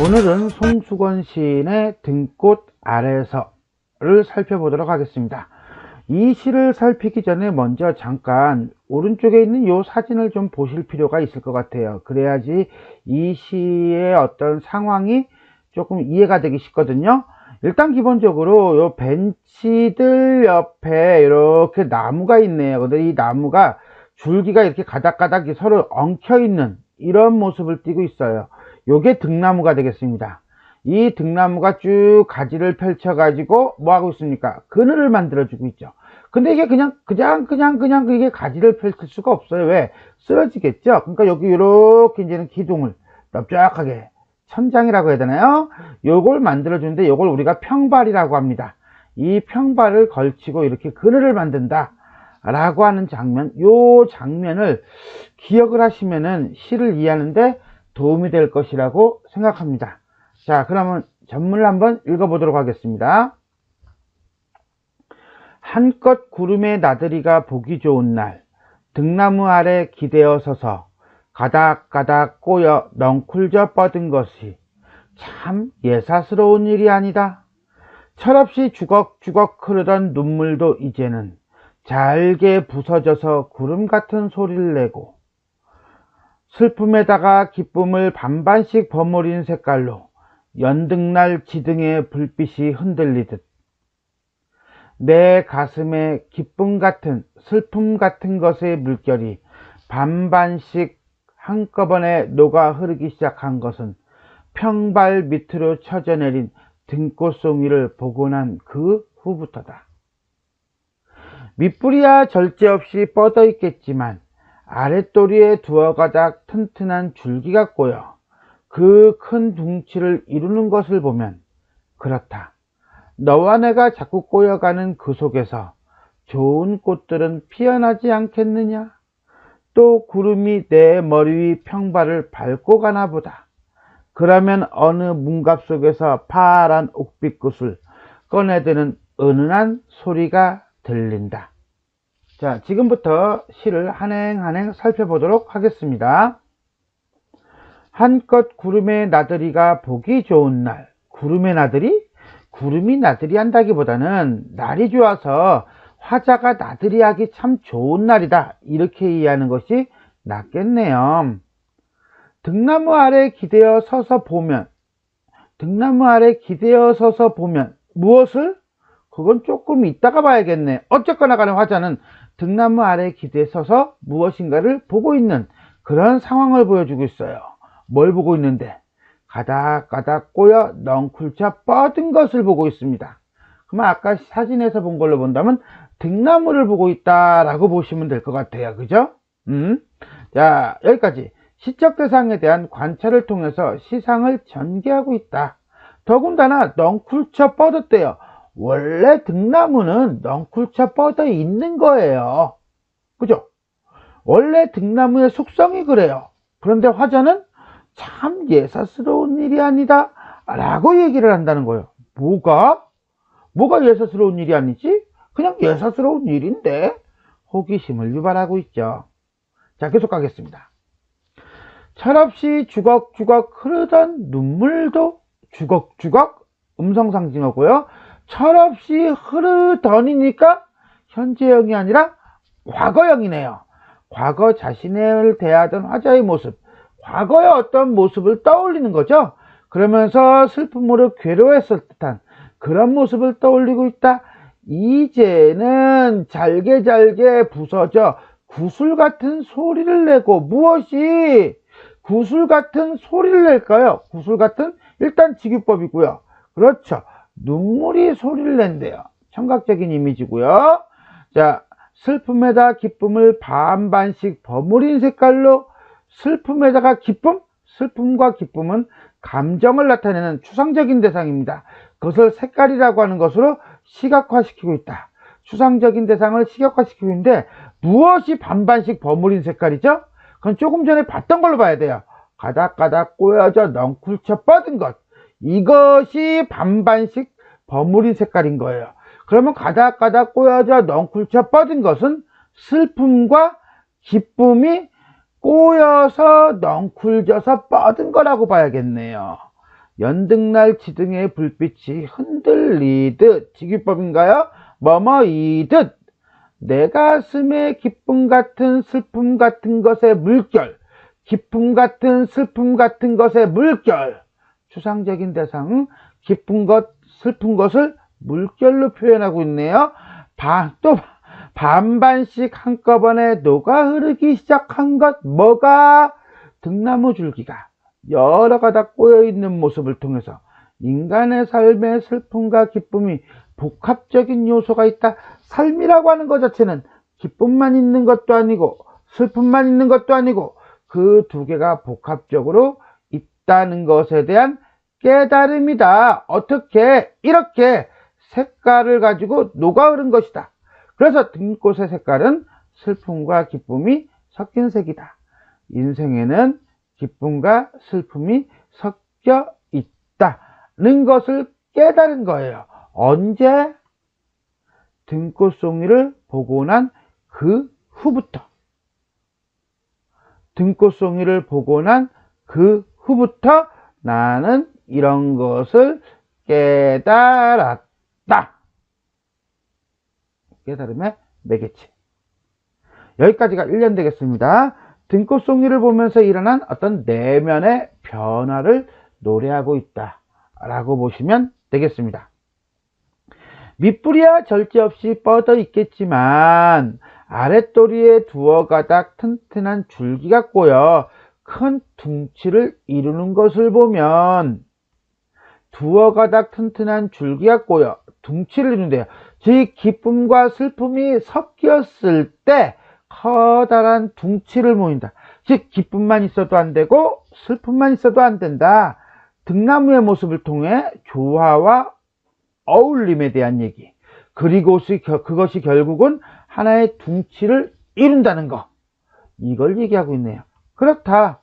오늘은 송수건 시인의 등꽃 아래서를 살펴보도록 하겠습니다. 이 시를 살피기 전에 먼저 잠깐 오른쪽에 있는 이 사진을 좀 보실 필요가 있을 것 같아요. 그래야지 이 시의 어떤 상황이 조금 이해가 되기 쉽거든요. 일단 기본적으로 요 벤치들 옆에 이렇게 나무가 있네요. 근데 이 나무가 줄기가 이렇게 가닥가닥 서로 엉켜 있는 이런 모습을 띠고 있어요. 요게 등나무가 되겠습니다. 이 등나무가 쭉 가지를 펼쳐 가지고 뭐 하고 있습니까? 그늘을 만들어 주고 있죠. 근데 이게 그냥 그냥 그냥 그냥 이게 가지를 펼칠 수가 없어요. 왜? 쓰러지겠죠. 그러니까 여기 이렇게 이제는 기둥을 넓적하게 천장이라고 해야 되나요? 요걸 만들어 주는데 요걸 우리가 평발이라고 합니다. 이 평발을 걸치고 이렇게 그늘을 만든다. 라고 하는 장면, 요 장면을 기억을 하시면은 시를 이해하는데 도움이 될 것이라고 생각합니다. 자, 그러면 전문을 한번 읽어보도록 하겠습니다. 한껏 구름의 나들이가 보기 좋은 날, 등나무 아래 기대어 서서 가닥가닥 꼬여 넝쿨져 뻗은 것이 참 예사스러운 일이 아니다. 철없이 주걱주걱 흐르던 눈물도 이제는 잘게 부서져서 구름 같은 소리를 내고 슬픔에다가 기쁨을 반반씩 버무린 색깔로 연등날 지등의 불빛이 흔들리듯 내 가슴에 기쁨 같은 슬픔 같은 것의 물결이 반반씩 한꺼번에 녹아 흐르기 시작한 것은 평발 밑으로 쳐져 내린 등꽃송이를 보고 난 그 후부터다. 밑뿌리야 절제 없이 뻗어 있겠지만 아랫도리에 두어 가닥 튼튼한 줄기가 꼬여 그 큰 둥치를 이루는 것을 보면 그렇다. 너와 내가 자꾸 꼬여가는 그 속에서 좋은 꽃들은 피어나지 않겠느냐? 또 구름이 내 머리 위 평발을 밟고 가나 보다. 그러면 어느 문갑 속에서 파란 옥빛꽃을 꺼내드는 은은한 소리가 들린다. 자, 지금부터 시를 한 행 한 행 살펴보도록 하겠습니다. 한껏 구름의 나들이가 보기 좋은 날. 구름의 나들이? 구름이 나들이 한다기보다는 날이 좋아서 화자가 나들이 하기 참 좋은 날이다. 이렇게 이해하는 것이 낫겠네요. 등나무 아래 기대어 서서 보면, 등나무 아래 기대어 서서 보면, 무엇을? 그건 조금 이따가 봐야겠네. 어쨌거나 간에 화자는 등나무 아래 기대에 서서 무엇인가를 보고 있는 그런 상황을 보여주고 있어요. 뭘 보고 있는데? 가닥가닥 꼬여 넝쿨쳐 뻗은 것을 보고 있습니다. 그러면 아까 사진에서 본 걸로 본다면 등나무를 보고 있다라고 보시면 될 것 같아요. 그죠? 음. 자, 여기까지. 시적 대상에 대한 관찰을 통해서 시상을 전개하고 있다. 더군다나 넝쿨쳐 뻗었대요. 원래 등나무는 넝쿨쳐 뻗어 있는 거예요. 그죠? 원래 등나무의 속성이 그래요. 그런데 화자는 참 예사스러운 일이 아니다. 라고 얘기를 한다는 거예요. 뭐가? 뭐가 예사스러운 일이 아니지? 그냥 예사스러운 일인데 호기심을 유발하고 있죠. 자, 계속 가겠습니다. 철없이 주걱주걱 흐르던 눈물도 주걱주걱 음성상징어고요. 철없이 흐르더니니까 현재형이 아니라 과거형이네요. 과거 자신을 대하던 화자의 모습, 과거의 어떤 모습을 떠올리는 거죠. 그러면서 슬픔으로 괴로워했을 듯한 그런 모습을 떠올리고 있다. 이제는 잘게 잘게 부서져 구슬 같은 소리를 내고 무엇이 구슬 같은 소리를 낼까요? 구슬 같은 일단 직유법이고요. 그렇죠. 눈물이 소리를 낸대요. 청각적인 이미지고요. 자, 슬픔에다 기쁨을 반반씩 버무린 색깔로 슬픔에다가 기쁨? 슬픔과 기쁨은 감정을 나타내는 추상적인 대상입니다. 그것을 색깔이라고 하는 것으로 시각화시키고 있다. 추상적인 대상을 시각화시키고 있는데 무엇이 반반씩 버무린 색깔이죠? 그건 조금 전에 봤던 걸로 봐야 돼요. 가닥가닥 꼬여져 넝쿨쳐 뻗은 것. 이것이 반반씩 버무린 색깔인 거예요. 그러면 가닥가닥 꼬여져 넝쿨쳐 뻗은 것은 슬픔과 기쁨이 꼬여서 넝쿨져서 뻗은 거라고 봐야겠네요. 연등날 지등의 불빛이 흔들리듯 지기법인가요? 뭐뭐이듯 내 가슴에 기쁨 같은 슬픔 같은 것의 물결 기쁨 같은 슬픔 같은 것의 물결 추상적인 대상 기쁜 것 슬픈 것을 물결로 표현하고 있네요. 바, 또 반반씩 한꺼번에 녹아 흐르기 시작한 것 뭐가 등나무 줄기가 여러 가닥 꼬여 있는 모습을 통해서 인간의 삶의 슬픔과 기쁨이 복합적인 요소가 있다. 삶이라고 하는 것 자체는 기쁨만 있는 것도 아니고 슬픔만 있는 것도 아니고 그 두 개가 복합적으로 있다는 것에 대한 깨달음이다. 어떻게? 이렇게 색깔을 가지고 녹아 흐른 것이다. 그래서 등꽃의 색깔은 슬픔과 기쁨이 섞인 색이다. 인생에는 기쁨과 슬픔이 섞여 있다는 것을 깨달은 거예요. 언제? 등꽃송이를 보고 난 그 후부터. 등꽃송이를 보고 난 그 후부터 나는 이런 것을 깨달았다. 깨달음의 매개체. 여기까지가 1년 되겠습니다. 등꽃송이를 보면서 일어난 어떤 내면의 변화를 노래하고 있다. 라고 보시면 되겠습니다. 밑뿌리야 절제 없이 뻗어 있겠지만 아랫도리에 두어 가닥 튼튼한 줄기가 꼬여 큰 둥치를 이루는 것을 보면 두어 가닥 튼튼한 줄기가 꼬여 둥치를 이룬대요. 즉 기쁨과 슬픔이 섞였을 때 커다란 둥치를 모인다. 즉 기쁨만 있어도 안 되고 슬픔만 있어도 안 된다. 등나무의 모습을 통해 조화와 어울림에 대한 얘기. 그리고 그것이 결국은 하나의 둥치를 이룬다는 거. 이걸 얘기하고 있네요. 그렇다.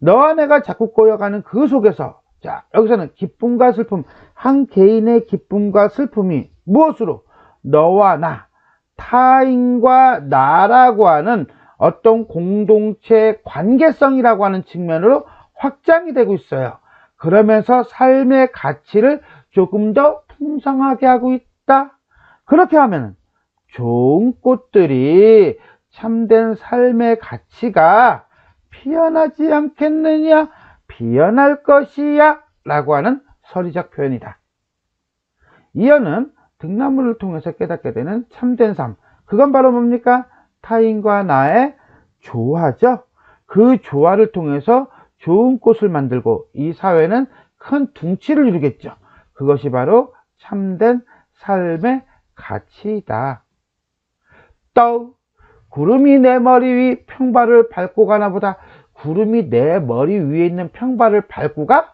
너와 내가 자꾸 꼬여가는 그 속에서 자 여기서는 기쁨과 슬픔 한 개인의 기쁨과 슬픔이 무엇으로 너와 나 타인과 나라고 하는 어떤 공동체 관계성이라고 하는 측면으로 확장이 되고 있어요. 그러면서 삶의 가치를 조금 더 풍성하게 하고 있다. 그렇게 하면 좋은 꽃들이 참된 삶의 가치가 피어나지 않겠느냐? 피어날 것이야. 라고 하는 서리적 표현이다. 이어는 등나무를 통해서 깨닫게 되는 참된 삶. 그건 바로 뭡니까? 타인과 나의 조화죠. 그 조화를 통해서 좋은 꽃을 만들고 이 사회는 큰 둥치를 이루겠죠. 그것이 바로 참된 삶의 가치이다. 또 구름이 내 머리 위 평발을 밟고 가나 보다. 구름이 내 머리 위에 있는 평발을 밟고 가?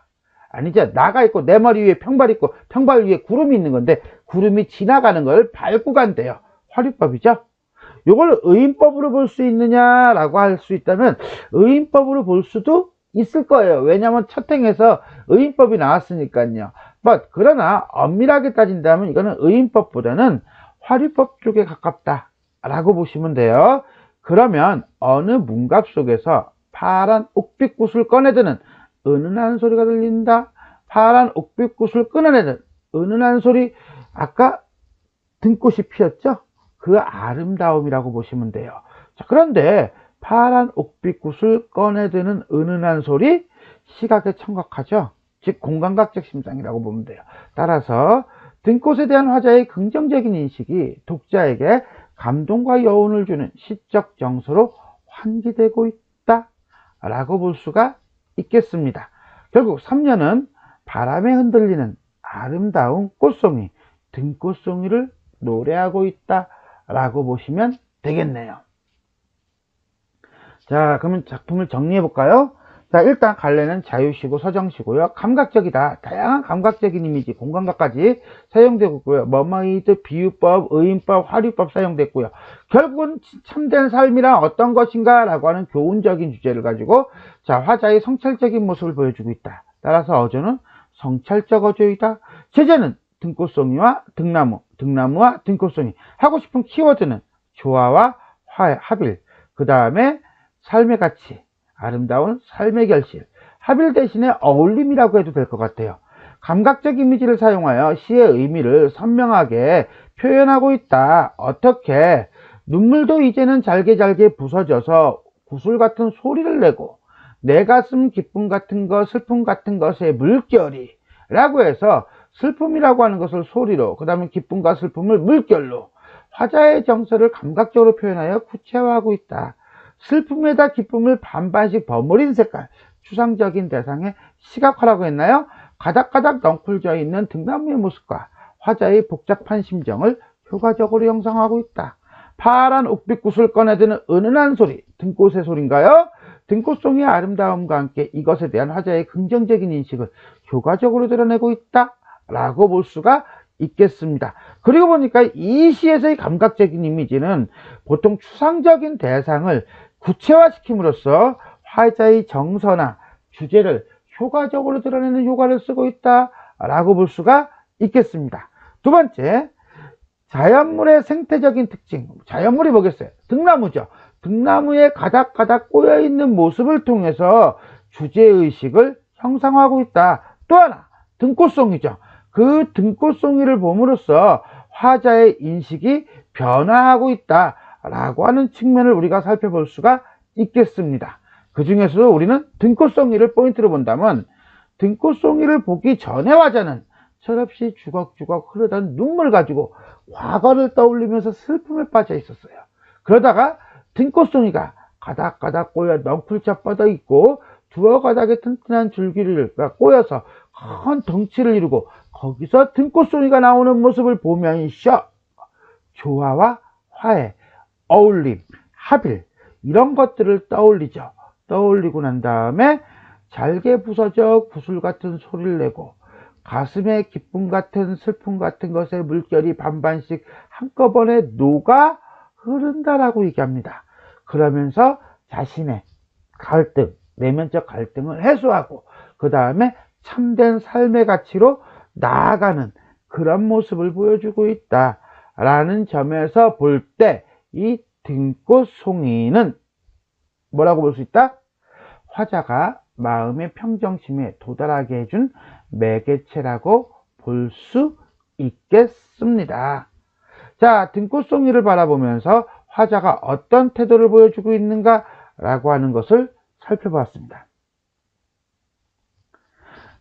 아니죠. 나가 있고 내 머리 위에 평발 있고 평발 위에 구름이 있는 건데 구름이 지나가는 걸 밟고 간대요. 화류법이죠. 이걸 의인법으로 볼 수 있느냐라고 할 수 있다면 의인법으로 볼 수도 있을 거예요. 왜냐하면 첫 행에서 의인법이 나왔으니까요. But, 그러나 엄밀하게 따진다면 이거는 의인법보다는 화류법 쪽에 가깝다 라고 보시면 돼요. 그러면 어느 문갑 속에서 파란 옥빛꽃을 꺼내드는 은은한 소리가 들린다. 파란 옥빛꽃을 끊어내는 은은한 소리. 아까 등꽃이 피었죠? 그 아름다움이라고 보시면 돼요. 자, 그런데 파란 옥빛꽃을 꺼내드는 은은한 소리 시각에 청각하죠. 즉 공감각적 심상이라고 보면 돼요. 따라서 등꽃에 대한 화자의 긍정적인 인식이 독자에게 감동과 여운을 주는 시적 정서로 환기되고 있다 라고 볼 수가 있겠습니다. 결국 3년은 바람에 흔들리는 아름다운 꽃송이 등꽃송이를 노래하고 있다 라고 보시면 되겠네요. 자, 그러면 작품을 정리해 볼까요? 자, 일단 갈래는 자유시고 서정시고요. 감각적이다. 다양한 감각적인 이미지, 공감각까지 사용되고 있고요. 머마이드, 비유법, 의인법, 화류법 사용됐고요. 결국은 참된 삶이란 어떤 것인가 라고 하는 교훈적인 주제를 가지고 자, 화자의 성찰적인 모습을 보여주고 있다. 따라서 어조는 성찰적 어조이다. 제재는 등꽃송이와 등나무, 등나무와 등꽃송이. 하고 싶은 키워드는 조화와 화, 합일. 그 다음에 삶의 가치, 아름다운 삶의 결실. 합일 대신에 어울림이라고 해도 될 것 같아요. 감각적 이미지를 사용하여 시의 의미를 선명하게 표현하고 있다. 어떻게? 눈물도 이제는 잘게 잘게 부서져서 구슬 같은 소리를 내고 내 가슴 기쁨 같은 것, 슬픔 같은 것의 물결이 라고 해서 슬픔이라고 하는 것을 소리로, 그 다음에 기쁨과 슬픔을 물결로 화자의 정서를 감각적으로 표현하여 구체화하고 있다. 슬픔에다 기쁨을 반반씩 버무린 색깔, 추상적인 대상의 시각화라고 했나요? 가닥가닥 넝쿨져 있는 등나무의 모습과 화자의 복잡한 심정을 효과적으로 형성하고 있다. 파란 옥빛굿을 꺼내드는 은은한 소리, 등꽃의 소리인가요? 등꽃송이의 아름다움과 함께 이것에 대한 화자의 긍정적인 인식을 효과적으로 드러내고 있다. 라고 볼 수가 있겠습니다. 그리고 보니까 이 시에서의 감각적인 이미지는 보통 추상적인 대상을 구체화시킴으로써 화자의 정서나 주제를 효과적으로 드러내는 효과를 쓰고 있다라고 볼 수가 있겠습니다. 두 번째, 자연물의 생태적인 특징. 자연물이 뭐겠어요? 등나무죠. 등나무에 가닥가닥 꼬여있는 모습을 통해서 주제의식을 형성하고 있다. 또 하나, 등꽃송이죠. 그 등꽃송이를 봄으로써 화자의 인식이 변화하고 있다 라고 하는 측면을 우리가 살펴볼 수가 있겠습니다. 그 중에서도 우리는 등꽃송이를 포인트로 본다면 등꽃송이를 보기 전에 화자는 철없이 주걱주걱 흐르던 눈물 가지고 과거를 떠올리면서 슬픔에 빠져 있었어요. 그러다가 등꽃송이가 가닥가닥 꼬여 넝쿨쳐 뻗어 있고 두어 가닥의 튼튼한 줄기를 꼬여서 큰 덩치를 이루고 거기서 등꽃송이가 나오는 모습을 보면서 조화와 화해, 어울림, 합일 이런 것들을 떠올리죠. 떠올리고 난 다음에 잘게 부서져 구슬 같은 소리를 내고 가슴에 기쁨 같은 슬픔 같은 것의 물결이 반반씩 한꺼번에 녹아 흐른다라고 얘기합니다. 그러면서 자신의 갈등, 내면적 갈등을 해소하고 그 다음에 참된 삶의 가치로 나아가는 그런 모습을 보여주고 있다라는 점에서 볼 때 이 등꽃 송이는 뭐라고 볼 수 있다? 화자가 마음의 평정심에 도달하게 해준 매개체라고 볼 수 있겠습니다. 자, 등꽃송이를 바라보면서 화자가 어떤 태도를 보여주고 있는가 라고 하는 것을 살펴보았습니다.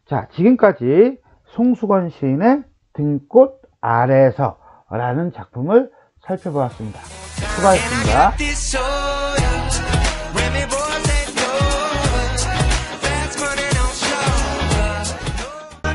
자, 지금까지 송수건 시인의 등꽃 아래에서 라는 작품을 살펴보았습니다. 수고하셨습니다.